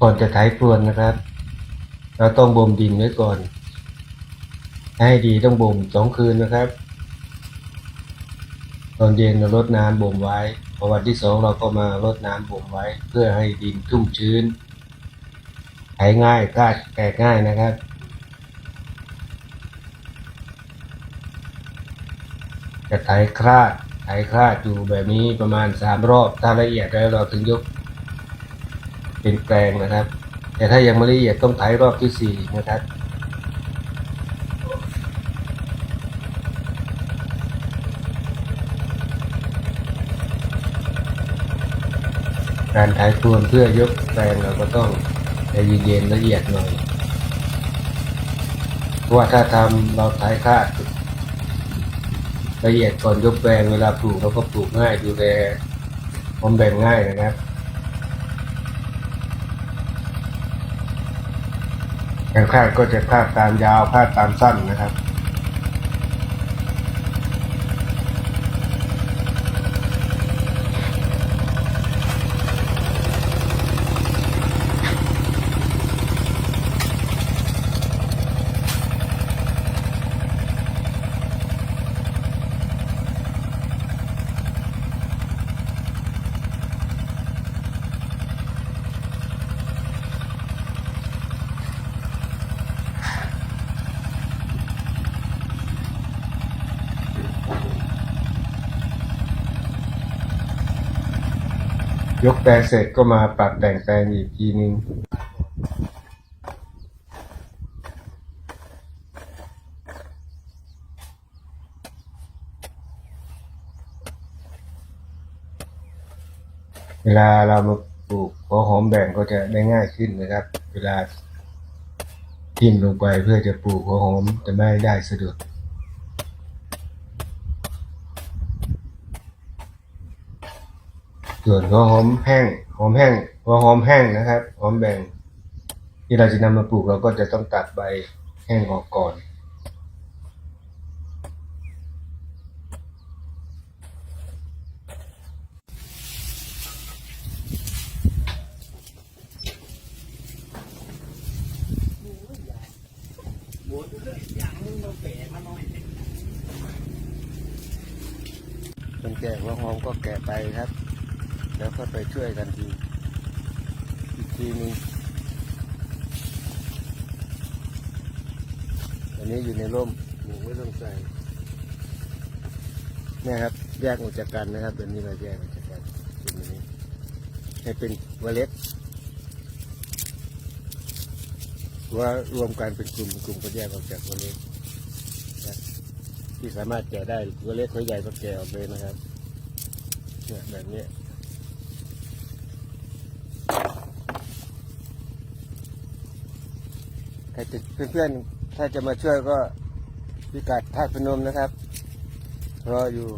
ก่อนจะไถพรวนนะครับ เราต้องบ่มดินไว้ก่อน ให้ดีต้องบ่มสองคืนนะครับ ตอนเย็นเราลดน้ำบ่มไว้พอวันที่สองเราก็มาลดน้ำบ่มไว้ เพื่อให้ดินชุ่มชื้นไถง่ายกล้าแตกง่ายนะครับจะไถคราดไถคราดอยู่แบบนี้ประมาณสามรอบถ้าละเอียดแล้วเราถึงยก เป็นแปลงนะครับ แต่ถ้ายังไม่ละเอียดต้องไถรอบที่สี่นะครับการไถพรวนเพื่อยกแปลงเราก็ต้องใจเย็นๆละเอียดหน่อย เพราะว่าถ้าทำเราไถคาดละเอียดก่อนยกแปลงเวลาปลูกเราก็ปลูกง่ายดูแลผมแบ่งง่ายนะครับ การคาดก็จะคาดตามยาวคาดตามสั้นนะครับ ยกแปลงเสร็จก็มาปรับแต่งแปลงอีกทีนึงเวลาเรามาปลูกหัวหอมแบ่งก็จะได้ง่ายขึ้นนะครับ เวลาทิ่มลงไปเพื่อจะปลูกหัวหอมจะไม่ได้สะดุด ส่วนหัวหอมแห้งหอมแห้งหัวหอมแห้งนะครับหอมแบ่ง ที่เราจะนำมาปลูกเราก็จะต้องตัดใบแห้งออกก่อน คนแก่หัวหอมก็แก่ไปครับ แล้วก็ไปช่วยกันที อีกทีหนึงอันนี้อยู่ในร่มหมูไม่ต้องใส่เนี่ยครับ แยกออกจากกันนะครับตัวนี้เราแยกออกจากกันเป็นแบบนี้ ให้เป็นเวเล็ดว่ารวมกันเป็นกลุ่มกลุ่มก็แยกออกจากเวเล็ดนะที่สามารถแก่ได้เวเล็ดเขาใหญ่ก็แก่ออกเลยนะครับเนี่ยแบบนี้ย ใครจะเพื่อนๆ ถ้าจะมาช่วยก็พิกัดท่าตุพนมนะครับ รออยู่